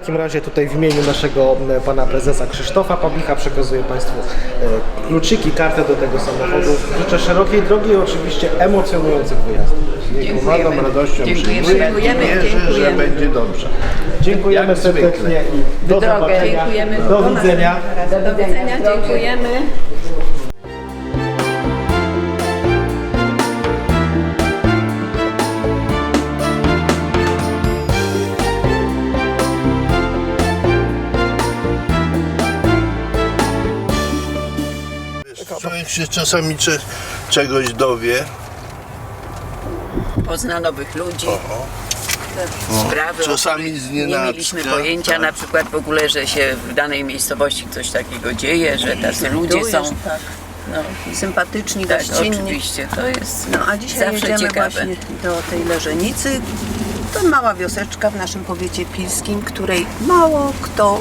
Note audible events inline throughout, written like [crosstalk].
takim razie tutaj w imieniu naszego m, pana prezesa Krzysztofa Pawlicha przekazuję Państwu e, kluczyki, kartę do tego samochodu. Życzę szerokiej drogi i oczywiście emocjonujących wyjazdów. Dziękujemy. radością Dziękujemy, Wierzę, że będzie dobrze. Dziękujemy Jak serdecznie i do Drogę. zobaczenia. Dziękujemy. Do widzenia. Do widzenia, dziękujemy. Człowiek się czasami cze, czegoś dowie. Pozna nowych ludzi. Sprawy, o Czasami których nie mieliśmy pojęcia tak. na przykład w ogóle, że się w danej miejscowości coś takiego dzieje, że tacy ludzie są. tak. No, Sympatyczni, tak, gościnni. oczywiście, to jest No a dzisiaj zawsze jedziemy ciekawe. właśnie do tej Leżenicy. To mała wioseczka w naszym powiecie pilskim, której mało kto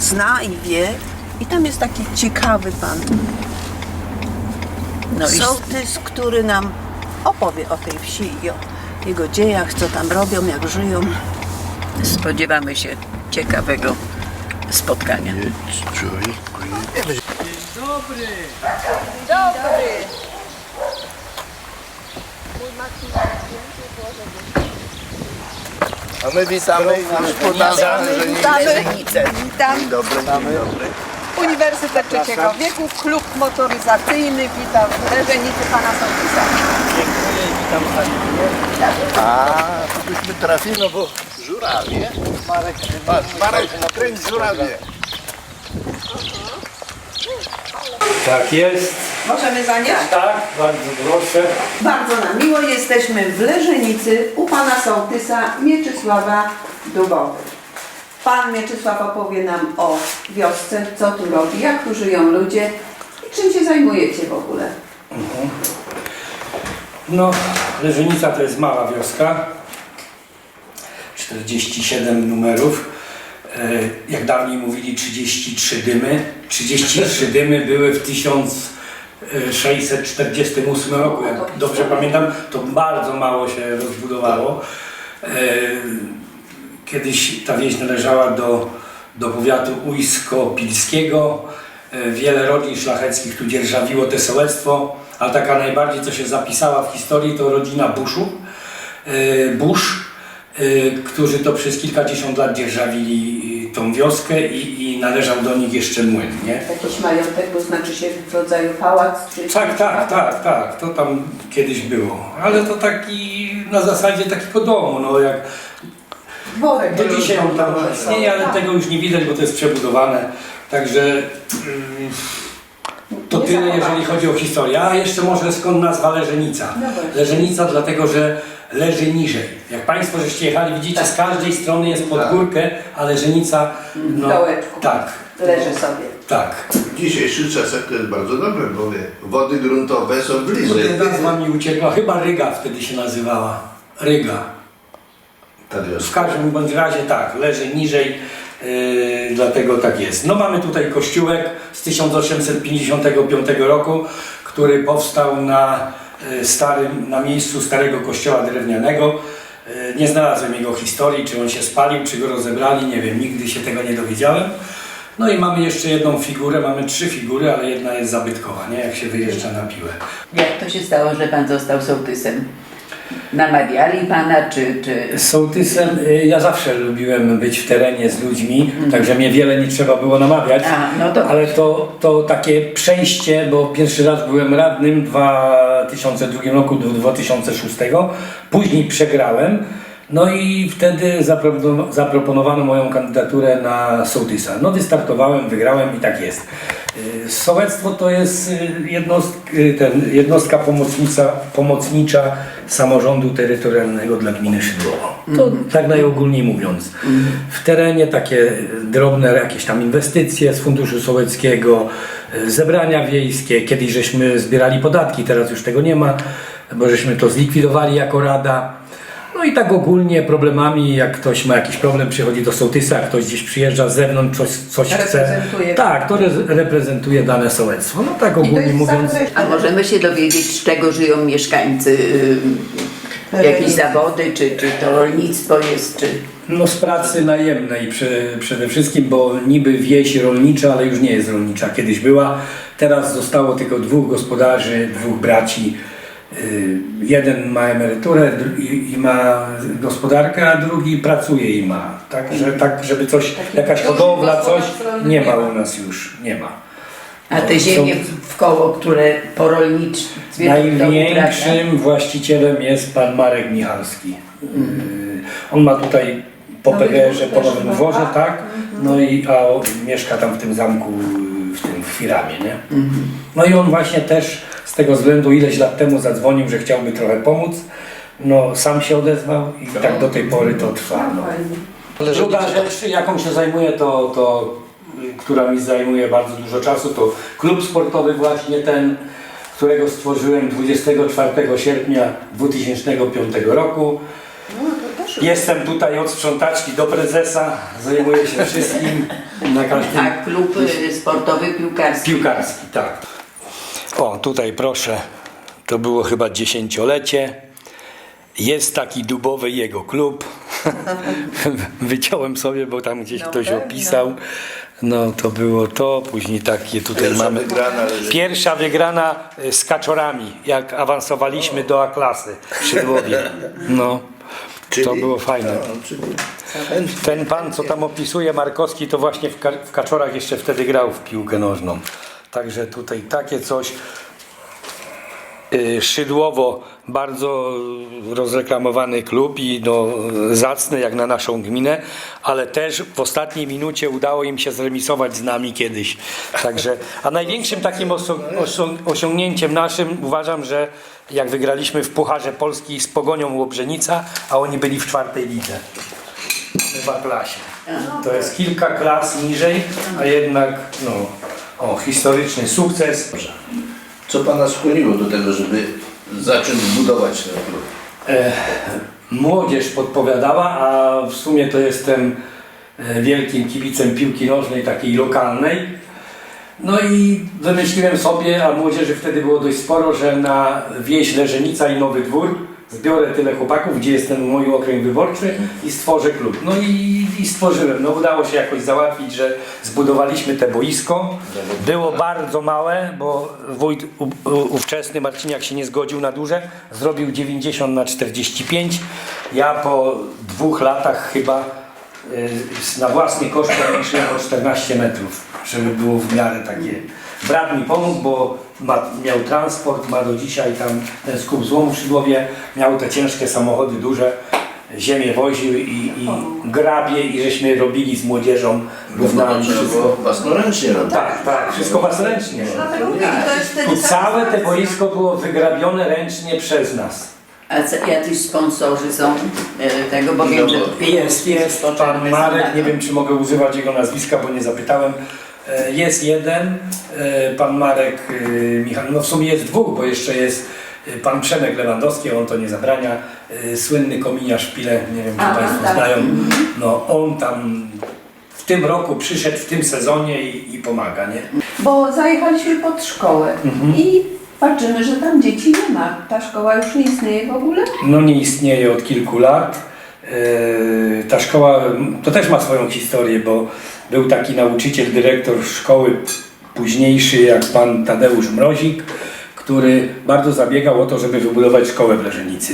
zna i wie. I tam jest taki ciekawy pan No i sołtys, który nam opowie o tej wsi i o jego dziejach, co tam robią, jak żyją. spodziewamy się ciekawego spotkania. Człowieku, jedź. A my witamy gospodarza Leżenicy. Witam. Dzień dobry, dzień dobry. Uniwersytet Trzeciego Wieku, klub motoryzacyjny. Witam w Leżenicy pana sołtysa. A, to byśmy trafili, no bo żurawie. Marek, Patrz, Marek, kręć żurawie. Tak jest, Możemy zanieść? tak, bardzo proszę. Bardzo nam miło, jesteśmy w Leżenicy u pana sołtysa Mieczysława Dubowy. Pan Mieczysław opowie nam o wiosce, co tu robi, jak tu żyją ludzie i czym się zajmujecie w ogóle. No, Leżenica to jest mała wioska, 47 numerów. E, Jak dawniej mówili 33 dymy. 33 [laughs] dymy były w 1648 roku, jak dobrze pamiętam, to bardzo mało się rozbudowało. E, Kiedyś ta wieś należała do, do powiatu ujsko-pilskiego. E, Wiele rodzin szlacheckich tu dzierżawiło te sołectwo, a taka najbardziej, co się zapisała w historii, to rodzina Buszów. E, Busz, e, którzy to przez kilkadziesiąt lat dzierżawili e, tą wioskę i, i należał do nich jeszcze młyn, nie? Jakiś majątek, to znaczy się w rodzaju pałac czy... Tak, tak, tak, tak, to tam kiedyś było, ale to taki na zasadzie takiego domu, no jak Dworek. do dzisiaj on tam istnieje, ale tego już nie widać, bo to jest przebudowane, także mm, to tyle jeżeli chodzi o historię. A jeszcze może skąd nazwa Leżenica? No. Leżenica dlatego, że leży niżej. Jak Państwo żeście jechali, widzicie, z każdej strony jest pod górkę, a Leżenica, no, dołeczku. tak, Leży sobie. tak. W dzisiejszych czasach to jest bardzo dobre, bo wie, wody gruntowe są bliżej. Nazwa mi uciekła, chyba Ryga wtedy się nazywała. Ryga. W każdym bądź razie tak, leży niżej, yy, dlatego tak jest. No mamy tutaj kościółek z 1855 roku, który powstał na yy, starym, na miejscu starego kościoła drewnianego. Yy, Nie znalazłem jego historii, czy on się spalił, czy go rozebrali, nie wiem, nigdy się tego nie dowiedziałem. No i mamy jeszcze jedną figurę, mamy trzy figury, ale jedna jest zabytkowa, nie? Jak się wyjeżdża na piłę. Jak to się stało, że pan został sołtysem? Namawiali pana, czy, czy... Sołtysem y, ja zawsze lubiłem być w terenie z ludźmi, także mnie wiele nie trzeba było namawiać. A, no Ale to, to takie przejście, bo pierwszy raz byłem radnym w 2002 roku do 2006, później przegrałem. No i wtedy zapropono- zaproponowano moją kandydaturę na sołtysa. No wystartowałem, wygrałem i tak jest. Y, Sołectwo to jest y, jednostk, y, ten, jednostka pomocnicza, samorządu terytorialnego dla gminy Szydłowo. To tak najogólniej mówiąc. W terenie takie drobne jakieś tam inwestycje z Funduszu Sołeckiego, zebrania wiejskie. Kiedyś żeśmy zbierali podatki, teraz już tego nie ma, bo żeśmy to zlikwidowali jako rada. No i tak ogólnie problemami, jak ktoś ma jakiś problem, przychodzi do sołtysa, jak ktoś gdzieś przyjeżdża z zewnątrz, coś, coś chce. Reprezentuje. Tak, to re- reprezentuje dane sołectwo. No tak ogólnie mówiąc. A możemy się dowiedzieć, z czego żyją mieszkańcy y, jakieś zawody, czy, czy to rolnictwo jest, czy... No z pracy najemnej przy, przede wszystkim, bo niby wieś rolnicza, ale już nie jest rolnicza. Kiedyś była. Teraz zostało tylko dwóch gospodarzy, dwóch braci. Y, Jeden ma emeryturę i, i ma gospodarkę, a drugi pracuje i ma. Także tak, żeby coś, jakaś hodowla, coś nie ma u nas już, nie ma. A te No, ziemie w koło, które po rolnictwie to uprawia? Największym właścicielem jest pan Marek Michalski. Yy, On ma tutaj po Nowy PGR-ze, po Nowym Dworze, tak? tak? No i a mieszka tam w tym zamku, Firamie, nie? No i on właśnie też z tego względu ileś lat temu zadzwonił, że chciałby trochę pomóc. No sam się odezwał i tak do tej pory to trwa. No. Druga rzecz, jaką się zajmuję, to, to y, która mi zajmuje bardzo dużo czasu, to klub sportowy właśnie ten, którego stworzyłem 24 sierpnia 2005 roku. Jestem tutaj od sprzątaczki do prezesa, zajmuję się wszystkim [laughs] na każdym Tak, klub y, sportowy piłkarski. piłkarski, tak. O, tutaj proszę, to było chyba dziesięciolecie. Jest taki dubowy jego klub. [laughs] Wyciąłem sobie, bo tam gdzieś ktoś opisał. No to było to, później takie tutaj Pierwsza mamy. wygrana, Pierwsza wygrana y, z kaczorami, jak awansowaliśmy do A klasy w Szydłowie. No, to było fajne. No, czyli Ten pan, co tam opisuje, Markowski, to właśnie w, w Kaczorach jeszcze wtedy grał w piłkę nożną. Także tutaj takie coś. Y, Szydłowo bardzo rozreklamowany klub i no, zacny jak na naszą gminę, ale też w ostatniej minucie udało im się zremisować z nami kiedyś. Także, a największym takim osiągnięciem naszym uważam, że jak wygraliśmy w Pucharze Polski z Pogonią Łobrzenica, a oni byli w czwartej lidze. Chyba klasie. To jest kilka klas niżej, a jednak no, o, historyczny sukces. co Pana skłoniło do tego, żeby zacząć budować ten klub? E, młodzież podpowiadała, a w sumie to jestem e, wielkim kibicem piłki nożnej, takiej lokalnej. No i wymyśliłem sobie, a młodzieży wtedy było dość sporo, że na wieś Leżenica i Nowy Dwór zbiorę tyle chłopaków, gdzie jestem mój okręg wyborczy i stworzę klub. No i, i stworzyłem. No udało się jakoś załatwić, że zbudowaliśmy te boisko. Było bardzo małe, bo wójt ówczesny Marciniak się nie zgodził na duże. Zrobił 90 na 45. Ja po dwóch latach chyba y, na własny koszt powiększyłem o 14 metrów, żeby było w miarę takie. Brat mi pomógł, bo ma, miał transport, ma do dzisiaj tam ten skup złomu w Szydłowie, miał te ciężkie samochody duże, ziemię woził i, i grabie i żeśmy robili z młodzieżą równami Trzeba wszystko. własnoręcznie robić. Tak, tak, wszystko własnoręcznie. Dlatego mówię, to jest wtedy Tu całe te satysfakcja. boisko było wygrabione ręcznie przez nas. A co, jacyś sponsorzy są e, tego, bo wiem, że to No, Jest, jest pan Marek, nie wiem czy mogę używać jego nazwiska, bo nie zapytałem. E, Jest jeden, e, pan Marek e, Michał, no w sumie jest dwóch, bo jeszcze jest pan Przemek Lewandowski, on to nie zabrania, słynny kominiarz Pile, nie wiem czy A, Państwo tak. znają, no on tam w tym roku przyszedł w tym sezonie i, i pomaga, nie? Bo zajechaliśmy pod szkołę Mhm. i patrzymy, że tam dzieci nie ma. Ta szkoła już nie istnieje w ogóle. No nie istnieje od kilku lat. Yy, Ta szkoła to też ma swoją historię, bo był taki nauczyciel, dyrektor szkoły późniejszy jak pan Tadeusz Mrozik, który bardzo zabiegał o to, żeby wybudować szkołę w Leżenicy.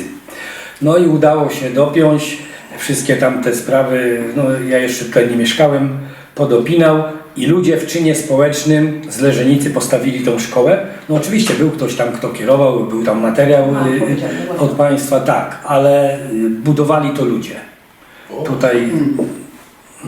No i udało się dopiąć wszystkie tamte sprawy. No, ja jeszcze tutaj nie mieszkałem, podopinał i ludzie w czynie społecznym z Leżenicy postawili tą szkołę. No oczywiście był ktoś tam, kto kierował, był tam materiał A, y, powiedziałem, właśnie. od państwa, tak, ale y, budowali to ludzie. Tutaj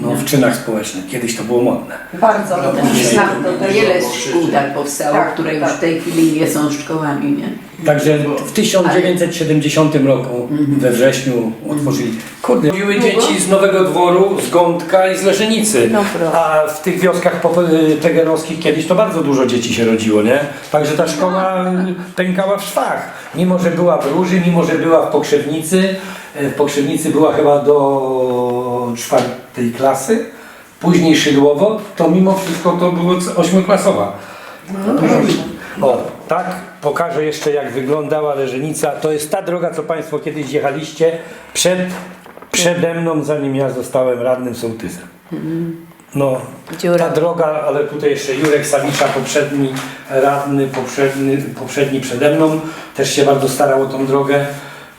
no, w czynach społecznych. Kiedyś to było modne. Bardzo No, dobrze. później- Znam to też. Wiele szkół tak powstało, Tak, które już tak. w tej chwili nie są szkołami, nie? Także w 1970 roku we wrześniu otworzyli. Kurde, mówiły dzieci z Nowego Dworu, z Gądka i z Leżenicy. No proszę. A w tych wioskach pope- tegenowskich kiedyś to bardzo dużo dzieci się rodziło, nie? Także ta szkoła y, pękała w szwach. Mimo, że była w Róży, mimo, że była w Pokrzewnicy. y, W Pokrzewnicy była chyba do czwartej klasy. Później Szydłowo, to mimo wszystko to było ośmioklasowa. O, tak pokażę jeszcze jak wyglądała Leżenica. To jest ta droga, co Państwo kiedyś jechaliście przed, przede mną, zanim ja zostałem radnym sołtysem. No, ta droga, ale tutaj jeszcze Jurek Sawicza, poprzedni radny, poprzedni, poprzedni przede mną, też się bardzo starał o tą drogę.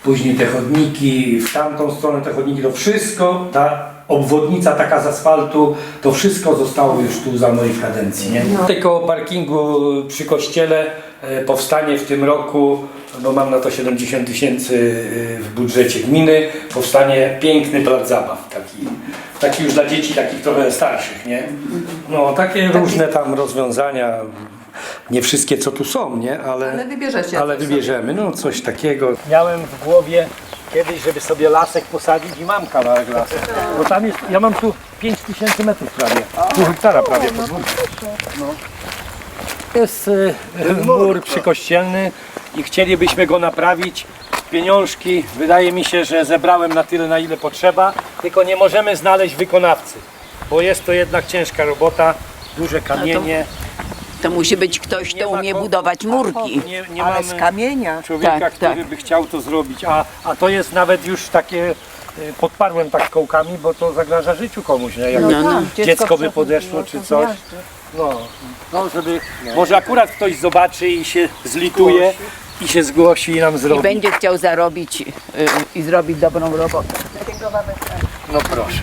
Później te chodniki, w tamtą stronę te chodniki, to wszystko, ta obwodnica taka z asfaltu, to wszystko zostało już tu za mojej kadencji. Nie? Tutaj koło parkingu przy kościele powstanie w tym roku, bo mam na to 70 tysięcy e, w budżecie gminy, powstanie piękny plac zabaw, taki, taki już dla dzieci takich trochę starszych, nie? No takie różne tam rozwiązania, nie wszystkie co tu są, nie? Ale, Ale wybierzecie ale coś wybierzemy, no coś takiego. Miałem w głowie kiedyś, żeby sobie lasek posadzić i mam kawałek lasu. Bo tam jest, ja mam tu 5 tysięcy metrów prawie, pół hektara prawie podwórka. No. Jest y, mur przykościelny i chcielibyśmy go naprawić. Pieniążki, wydaje mi się, że zebrałem na tyle, na ile potrzeba, tylko nie możemy znaleźć wykonawcy, bo jest to jednak ciężka robota, duże kamienie. To musi być ktoś, kto umie budować murki. Nie, nie Ale mamy z kamienia. człowieka, Tak, który tak. by chciał to zrobić, a, a to jest nawet już takie, podparłem tak kołkami, bo to zagraża życiu komuś, nie? Jak No, no. dziecko by podeszło czy coś. No, no żeby, może akurat ktoś zobaczy i się zlituje i się zgłosi i nam I zrobi. będzie chciał zarobić y, i zrobić dobrą robotę. No proszę.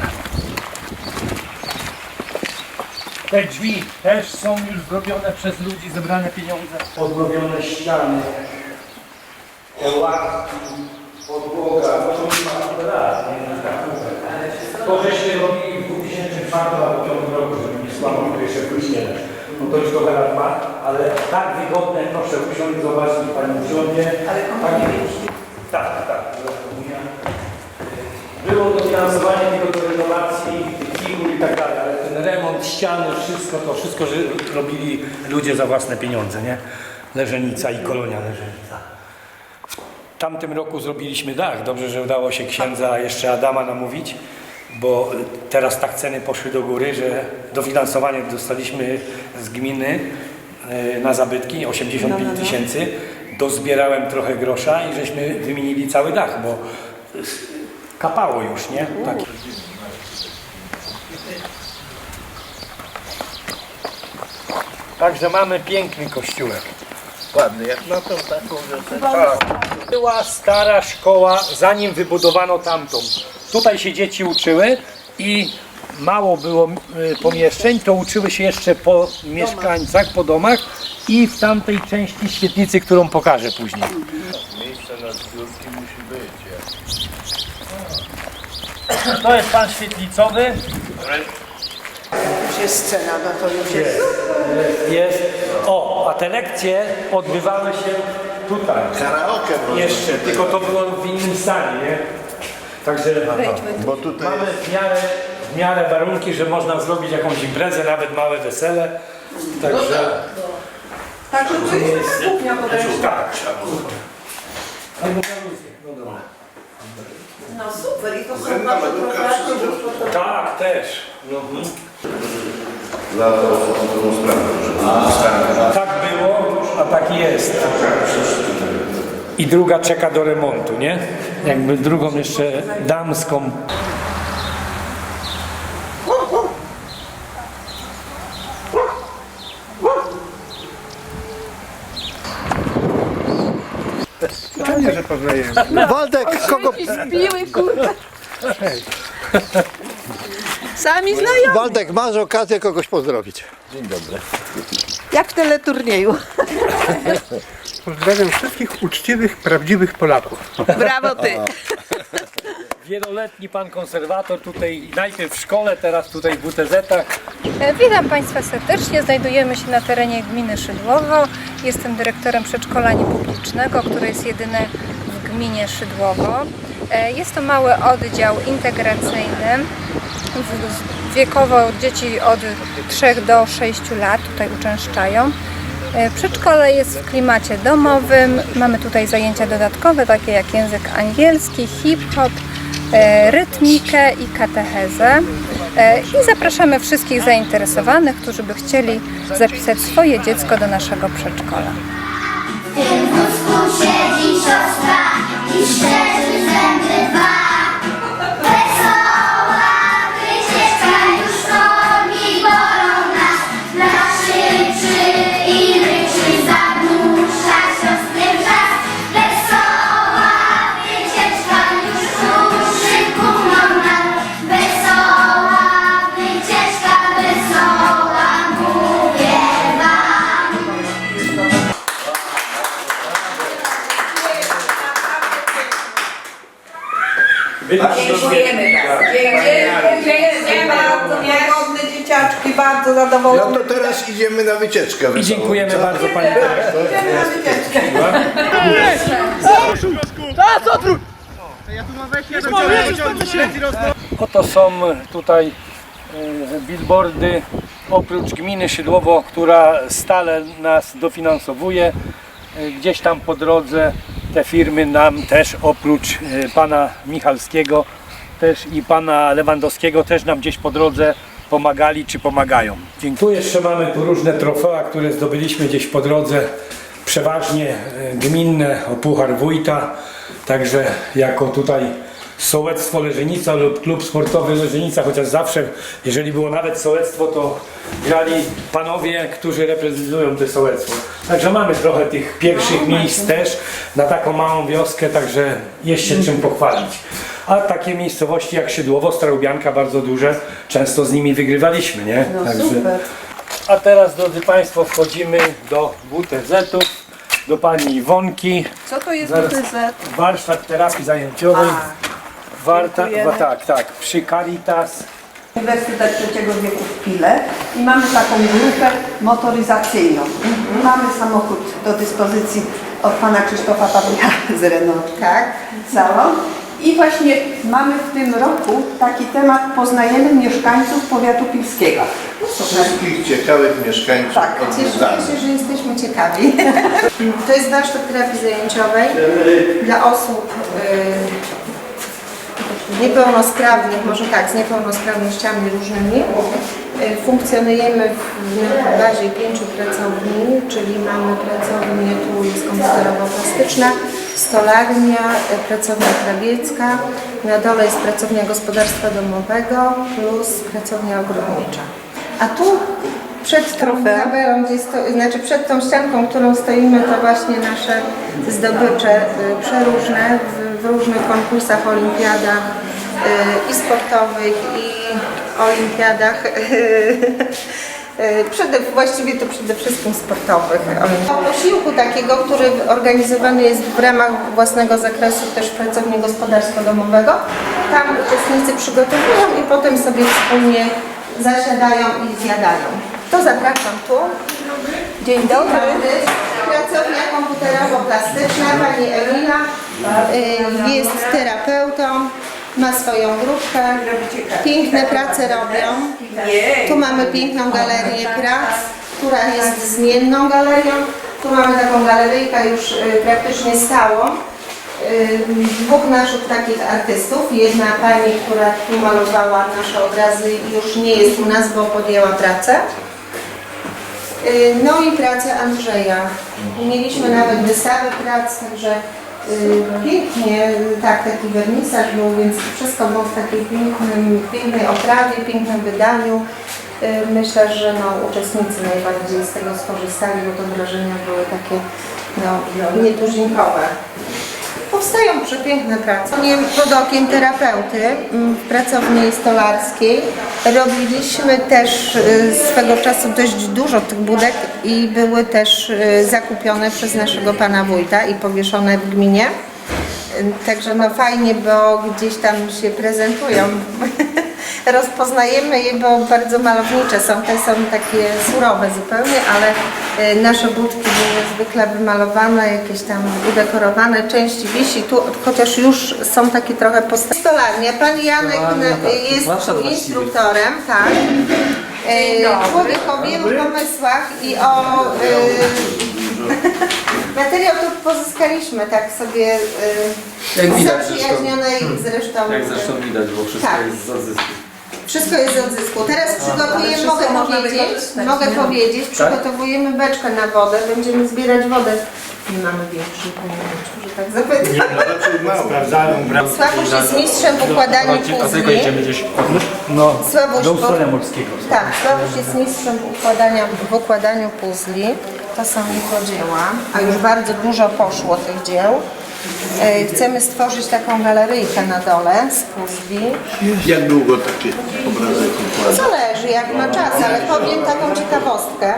Te drzwi też są już zrobione przez ludzi, zebrane pieniądze. Odrobione ściany, te ławki, podłoga, bo to na dachówek. To żeśmy robili w 2004 albo 2005 roku, żeby nie słabo, to jeszcze później. No to już trochę lat ma, ale tak wygodne, proszę usiąść, zobaczyć Pani usiądzie. Ale Tak, tak. Było dofinansowanie tylko do renowacji figur i tak dalej, ale ten remont, ściany, wszystko to, wszystko że robili ludzie za własne pieniądze, nie? Leżenica i kolonia Leżenica. W tamtym roku zrobiliśmy dach. Dobrze, że udało się księdza jeszcze Adama namówić, bo teraz tak ceny poszły do góry, że dofinansowanie dostaliśmy z gminy e, na zabytki 85 tysięcy. Dozbierałem trochę grosza i żeśmy wymienili cały dach, bo kapało już, nie? Tak. Także mamy piękny kościółek. Ładny, jak na tą taką wiosę. Tak. Była stara szkoła, zanim wybudowano tamtą. Tutaj się dzieci uczyły i mało było y, pomieszczeń, to uczyły się jeszcze po mieszkańcach, po domach i w tamtej części świetlicy, którą pokażę później. Miejsce na zbiórki musi być. jak. To jest pan świetlicowy. Jest scena, no to już jest. Jest. O, a te lekcje odbywały się tutaj. Karaoke może. Jeszcze, tylko to było w innym stanie, nie? Także Bo tutaj mamy w miarę, w miarę warunki, że można zrobić jakąś imprezę, nawet małe wesele. Także Także to jest kuchnia podejrzewam. tak. Albo na luzie, no dobra. No super, i to są bardzo proszę. Tak, też. No. Tak było, a tak jest. I druga czeka do remontu, nie? Jakby drugą jeszcze damską. Waldek, kogo, Zbiły kurde. Sami znajomi. Waldek, masz okazję kogoś pozdrowić. Jak w teleturnieju. Pozdrawiam wszystkich uczciwych, prawdziwych Polaków. Brawo ty. Wieloletni pan konserwator tutaj najpierw w szkole, teraz tutaj w WTZ-ach. E, Witam Państwa serdecznie. Znajdujemy się na terenie gminy Szydłowo. Jestem dyrektorem przedszkola niepublicznego, które jest jedyne w gminie Szydłowo. E, Jest to mały oddział integracyjny. W- Wiekowo dzieci od 3 do 6 lat tutaj uczęszczają. E, Przedszkole jest w klimacie domowym. Mamy tutaj zajęcia dodatkowe, takie jak język angielski, hip-hop, e, rytmikę i katechezę. E, I zapraszamy wszystkich zainteresowanych, którzy by chcieli zapisać swoje dziecko do naszego przedszkola. tym wózku siedzi siostra i szczerzy zęby dwa. No to teraz idziemy na wycieczkę I dziękujemy co? bardzo Pani Dyrektor. Idziemy na wycieczkę. Oto są tutaj e, billboardy oprócz gminy Szydłowo, która stale nas dofinansowuje. E, Gdzieś tam po drodze te firmy nam też oprócz e, pana Michalskiego też i pana Lewandowskiego też nam gdzieś po drodze pomagali czy pomagają. Tu jeszcze mamy różne trofea, które zdobyliśmy gdzieś po drodze, przeważnie e, gminne o Puchar Wójta, także jako tutaj Sołectwo Leżenica lub Klub Sportowy Leżenica, chociaż zawsze, jeżeli było nawet sołectwo, to grali panowie, którzy reprezentują te sołectwo. Także mamy trochę tych pierwszych miejsc też na taką małą wioskę, także jest się czym pochwalić. A takie miejscowości jak Szydłowo, Starobianka bardzo duże, często z nimi wygrywaliśmy, nie? Także... A teraz, drodzy Państwo, wchodzimy do WTZ-ów, do Pani Iwonki. Co to jest Zaraz. WTZ? Warsztat terapii zajęciowej. Warta, wa- tak, tak, przy Caritas. Uniwersytet Trzeciego Wieku w Pile i mamy taką grupę motoryzacyjną. Mamy samochód do dyspozycji od pana Krzysztofa Pawlika [laughs] z Renault, tak, salon. I właśnie mamy w tym roku taki temat Poznajemy mieszkańców powiatu pilskiego. Wszystkich ciekawych mieszkańców Tak, odwiedzamy. Cieszę się, że jesteśmy ciekawi. [laughs] To jest warsztat terapii zajęciowej dla osób y, niepełnosprawnych, może tak, z niepełnosprawnościami różnymi. Y, Funkcjonujemy w, bazie pięciu pracowni, czyli mamy pracownię, tu jest komputerowo-plastyczna, stolarnia, y, pracownia krawiecka, na dole jest pracownia gospodarstwa domowego plus pracownia ogrodnicza. A tu przed tą tabelą, gdzie sto, znaczy przed tą ścianką, którą stoimy, to właśnie nasze zdobycze y, przeróżne w, w różnych konkursach, olimpiadach y, i sportowych, i olimpiadach. y, [laughs] Przede, właściwie to przede wszystkim sportowych. O posiłku takiego, który organizowany jest w ramach własnego zakresu też pracowni gospodarstwa domowego. Tam uczestnicy przygotowują i potem sobie wspólnie zasiadają i zjadają. To zapraszam tu. Dzień dobry. Pracownia komputerowo-plastyczna. Pani Elina y, jest terapeutą, ma swoją grupkę. Piękne prace robią. Tu mamy piękną galerię prac, która jest zmienną galerią. Tu mamy taką galeryjkę już y, praktycznie stałą. Y, Dwóch naszych takich artystów. Jedna pani, która tu malowała nasze obrazy już nie jest u nas, bo podjęła pracę. Y, No i pracę Andrzeja. Mieliśmy nawet wystawę prac, także y, pięknie, y, tak, taki wernisaż był, więc wszystko było w takiej pięknym, pięknej oprawie, pięknym wydaniu. Myślę, że no, uczestnicy najbardziej z tego skorzystali, bo te wrażenia były takie no, nietuzinkowe. Powstają przepiękne prace. Pod okiem terapeuty mm, w pracowni stolarskiej robiliśmy też y, swego czasu dość dużo tych budek i były też y, zakupione przez naszego pana wójta i powieszone w gminie. Także no fajnie, bo gdzieś tam się prezentują. [laughs] Rozpoznajemy je, bo bardzo malownicze są. Te są takie surowe zupełnie, ale y, nasze budki były zwykle wymalowane, jakieś tam udekorowane. Część wisi tu, chociaż już są takie trochę postawione. Stolarnia. Pan Janek na- jest tu instruktorem, tak. Człowiek o wielu pomysłach i o... y, [laughs] Materiał tu pozyskaliśmy tak sobie y, Jak widać zresztą. zaprzyjaźnionej zresztą. Jak zresztą widać, bo wszystko Tak. jest z odzysku. Wszystko jest z odzysku. Teraz przygotujemy, wszystko mogę można powiedzieć, wykorzystać, mogę nie? powiedzieć, przygotowujemy beczkę na wodę, będziemy zbierać wodę nie mamy większych, że tak zapytam. Sprawdzają brak. Sławosz jest mistrzem w układaniu puzli. gdzieś No, Sławosz do ustronia morskiego. Tak, Sławosz jest mistrzem w, układania, w układaniu puzli. To są jego dzieła, a już bardzo dużo poszło tych dzieł. E, Chcemy stworzyć taką galeryjkę na dole z puzli. Jak długo takie obrazy układa? Zależy jak ma czas, ale powiem taką ciekawostkę,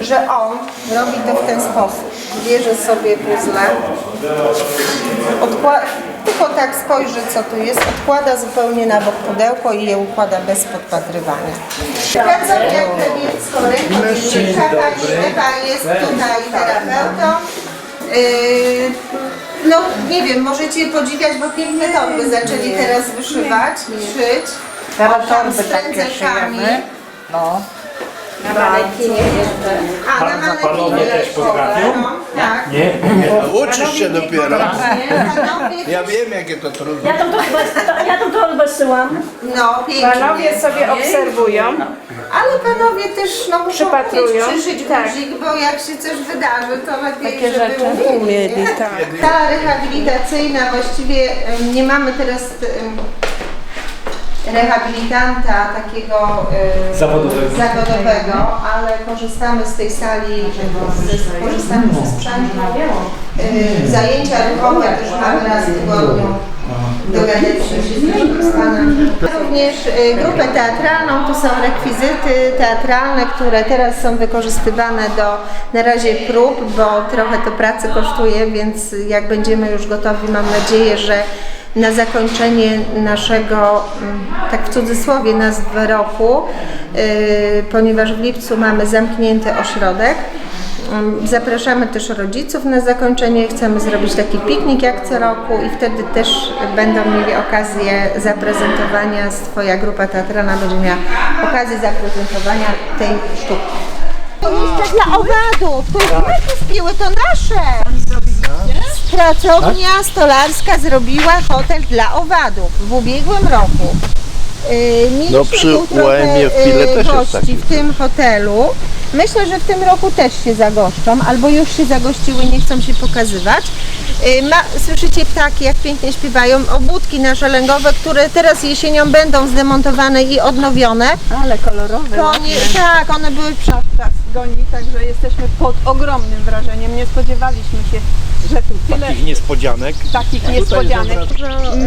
że on robi to w ten sposób. Bierze sobie puzzle, odkła- tylko tak spojrzy co tu jest, odkłada zupełnie na bok pudełko i je układa bez podpatrywania. Pracownia krawiecko rękodzielnicza, pani Ewa jest tutaj terapeutą. Yy, no nie wiem, możecie podziwiać, bo piękne torby zaczęli teraz wyszywać, szyć. Teraz torby takie szyjemy. No. Na manekinie jeszcze. A, na manekinie. panowie też potrafią? No, tak. Nie? Uczysz się dopiero. [laughs] Panowie, Ja wiem, jakie to trudne. Ja tam to chyba, ja to wysyłam. no pięknie. Panowie sobie obserwują. Ale panowie też no, muszą Przypatrują. umieć przyszyć Tak. guzik, bo jak się coś wydarzy, to lepiej, Takie żeby rzeczy umieli. umieli, tak. Ta rehabilitacyjna, właściwie em, nie mamy teraz em, rehabilitanta takiego em, Zawodowego. zawodowego, ale korzystamy z tej sali, z, korzystamy ze sprzętu. Em, Zajęcia ruchowe też mamy raz w tygodniu. Dogadaliśmy się z panem. Również y, grupę teatralną, tu są rekwizyty teatralne, które teraz są wykorzystywane do na razie prób, bo trochę to pracy kosztuje, więc jak będziemy już gotowi, mam nadzieję, że na zakończenie naszego, mm, tak w cudzysłowie, nazwy roku, y, ponieważ w lipcu mamy zamknięty ośrodek, Mm, Zapraszamy też rodziców na zakończenie. Chcemy zrobić taki piknik jak co roku i wtedy też będą mieli okazję zaprezentowania, Twoja grupa teatralna będzie miała okazję zaprezentowania tej sztuki. To jest dla owadów, to jest my kupiły, to nasze! Pracownia stolarska zrobiła hotel dla owadów w ubiegłym roku. Yy, Mieliśmy No, przy tu trochę, UAM-ie w Pile yy, też jest gości taki. w tym hotelu. Myślę, że w tym roku też się zagoszczą, albo już się zagościły, nie chcą się pokazywać. Yy, Ma, słyszycie ptaki, jak pięknie śpiewają, obudki nasze lęgowe, które teraz jesienią będą zdemontowane i odnowione. Ale kolorowe. To nie, tak, one były Czas czas goni, także jesteśmy pod ogromnym wrażeniem. Nie spodziewaliśmy się, że tu tyle niespodzianek. takich niespodzianek.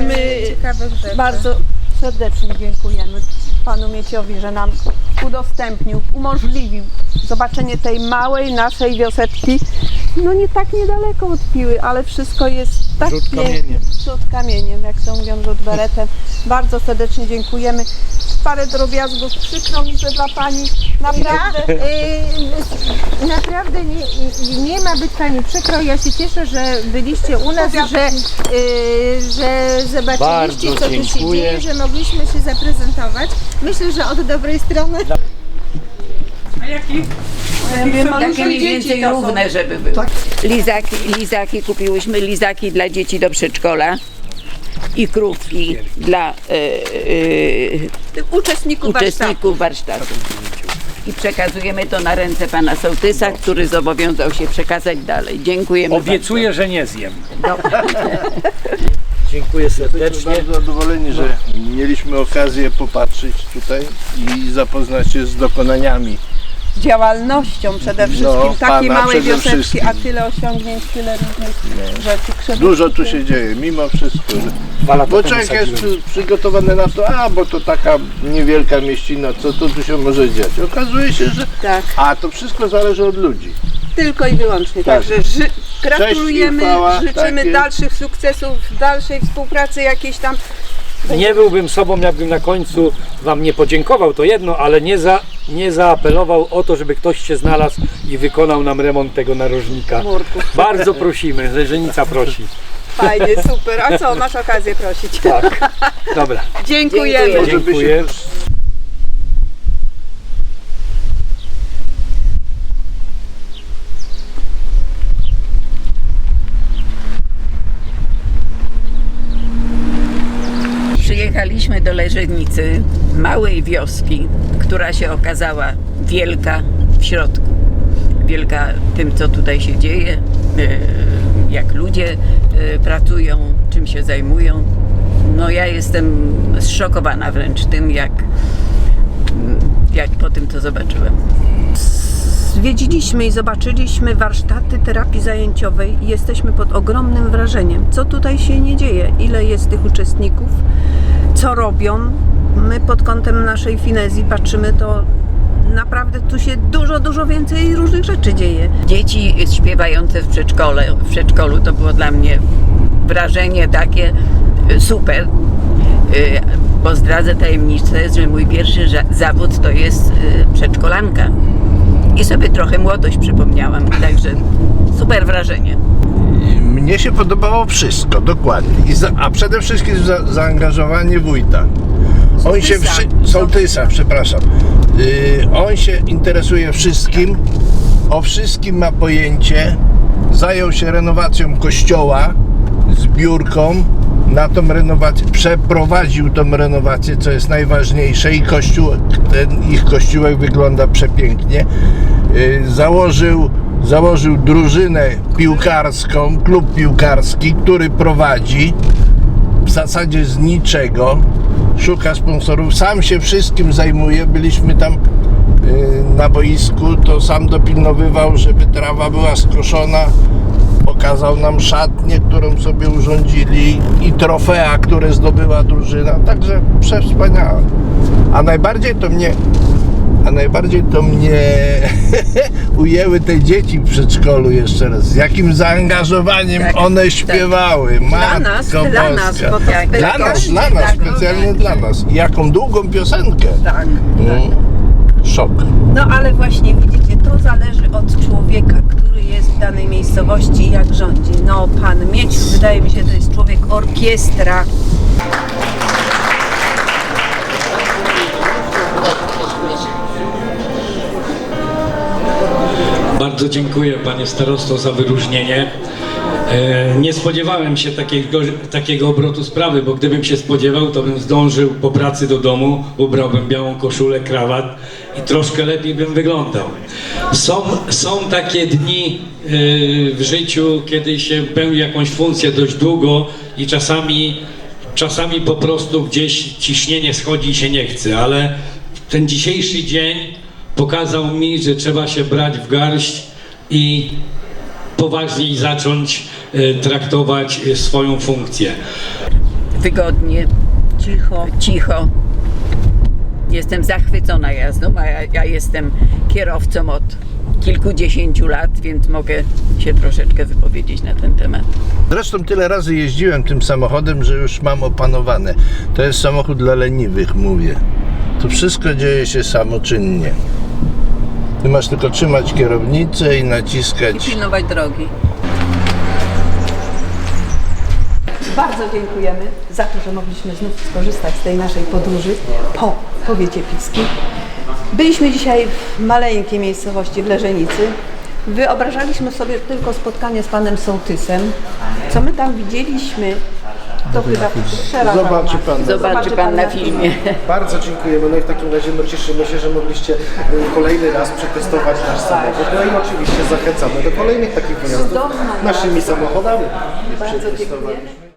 My ciekawych rzeczy. bardzo serdecznie dziękujemy panu Mieciowi, że nam udostępnił, umożliwił zobaczenie tej małej naszej wioseczki. No nie tak niedaleko od Piły, ale wszystko jest tak Rzut pięknie. kamieniem. Rzut kamieniem, jak to mówią, rzut beretem. Bardzo serdecznie dziękujemy. Parę drobiazgów, przykro mi, że dla pani naprawdę Yy, naprawdę nie, nie ma być Pani przykro. Ja się cieszę, że byliście u nas, że, yy, że zobaczyliście, Bardzo co tu się dziękuję. dzieje, że mogliśmy się zaprezentować. Myślę, że od dobrej strony. Takie mniej więcej równe, żeby były. Lizaki, lizaki kupiłyśmy, lizaki dla dzieci do przedszkola i krówki dla e, e, uczestników uczestników warsztatu. I przekazujemy to na ręce pana sołtysa, który zobowiązał się przekazać dalej. Dziękujemy Obiecuję, że nie zjem. [laughs] Dziękuję Jesteśmy serdecznie. bardzo zadowoleni, że mieliśmy okazję popatrzeć tutaj i zapoznać się z dokonaniami. działalnością przede wszystkim No, takiej pana małej przede wioseczki, wszystkim. a tyle osiągnięć, tyle różnych rzeczy. Przede Dużo tu się dzieje, mimo wszystko. Że... Dwa lata Bo temu człowiek jest sadziłem. przy, przygotowany na to, a bo to taka niewielka mieścina, co to tu się może dziać? Okazuje się, że Tak, a to wszystko zależy od ludzi. Tylko i wyłącznie. Tak. Także ży- gratulujemy, życzymy takie- dalszych sukcesów, dalszej współpracy jakiejś tam. Nie byłbym sobą, jakbym na końcu Wam nie podziękował, to jedno, ale nie, za, nie zaapelował o to, żeby ktoś się znalazł i wykonał nam remont tego narożnika. Murku. Bardzo prosimy, że żenica prosi. Fajnie, super. A co, masz okazję prosić. Tak. [laughs] Dobra, Dziękujemy. Dziękuję. Też Przyjechaliśmy do Leżenicy, małej wioski, która się okazała wielka w środku. Wielka tym, co tutaj się dzieje. jak ludzie e, pracują, czym się zajmują. No ja jestem zszokowana wręcz tym, jak, jak po tym to zobaczyłem. Zwiedziliśmy i zobaczyliśmy warsztaty terapii zajęciowej i jesteśmy pod ogromnym wrażeniem, co tutaj się nie dzieje, ile jest tych uczestników, co robią. My pod kątem naszej finezji patrzymy, to naprawdę tu się dużo, dużo więcej różnych rzeczy dzieje. Dzieci śpiewające w przedszkole, w przedszkolu to było dla mnie wrażenie takie e, super. E, Bo zdradzę tajemnicę, że mój pierwszy zawód to jest e, przedszkolanka. I sobie trochę młodość przypomniałam, także super wrażenie. Mnie się podobało wszystko, dokładnie. I za, a przede wszystkim za, zaangażowanie wójta. On się wszy, sołtysa, przepraszam. Yy, on się interesuje wszystkim, o wszystkim ma pojęcie. Zajął się renowacją kościoła, zbiórką na tą renowację, przeprowadził tą renowację, co jest najważniejsze i kościół, ten ich kościółek wygląda przepięknie. Yy, założył, założył drużynę piłkarską, klub piłkarski, który prowadzi w zasadzie z niczego, szuka sponsorów, sam się wszystkim zajmuje. Byliśmy tam yy, na boisku, to sam dopilnowywał, żeby trawa była skoszona. Pokazał nam szatnię, którą sobie urządzili i trofea, które zdobyła drużyna. Także przewspaniałe. A najbardziej to mnie a najbardziej to mnie [laughs] ujęły te dzieci w przedszkolu jeszcze raz. Z jakim zaangażowaniem Tak, one tak. śpiewały. Nas, dla nas, Boska. bo to Tak, Dla nas, dla nas, tak, specjalnie dla nas. I Jaką długą piosenkę. Tak. Mm. Szok. No ale właśnie widzicie, to zależy od człowieka, który jest w danej miejscowości i jak rządzi. No pan Mieciu, wydaje mi się, to jest człowiek orkiestra. Bardzo dziękuję panie starosto za wyróżnienie. E, Nie spodziewałem się takiego, takiego obrotu sprawy, bo gdybym się spodziewał, to bym zdążył po pracy do domu, ubrałbym białą koszulę, krawat i troszkę lepiej bym wyglądał. Są, są takie dni e, w życiu, kiedy się pełni jakąś funkcję dość długo i czasami, czasami po prostu gdzieś ciśnienie schodzi i się nie chce, ale ten dzisiejszy dzień pokazał mi, że trzeba się brać w garść i poważniej zacząć e, traktować e, swoją funkcję. Wygodnie, Cicho. cicho. Jestem zachwycona jazdą, a ja, ja jestem kierowcą od kilkudziesięciu lat, więc mogę się troszeczkę wypowiedzieć na ten temat. Zresztą tyle razy jeździłem tym samochodem, że już mam opanowane. To jest samochód dla leniwych, mówię. To wszystko dzieje się samoczynnie. Ty masz tylko trzymać kierownicę i naciskać. pilnować drogi. Bardzo dziękujemy za to, że mogliśmy znów skorzystać z tej naszej podróży po powiecie piskim. Byliśmy dzisiaj w maleńkiej miejscowości w Leżenicy. Wyobrażaliśmy sobie tylko spotkanie z panem sołtysem. Co my tam widzieliśmy, to chyba przerażało Zobaczy pan. Zobaczy pan na filmie. Bardzo dziękujemy. No i w takim razie no cieszymy się, że mogliście y, kolejny raz przetestować nasz samochód. No i oczywiście zachęcamy do kolejnych takich wyjazdów Cudowna naszymi samochodami. Bardzo Przetestowaliśmy. dziękujemy.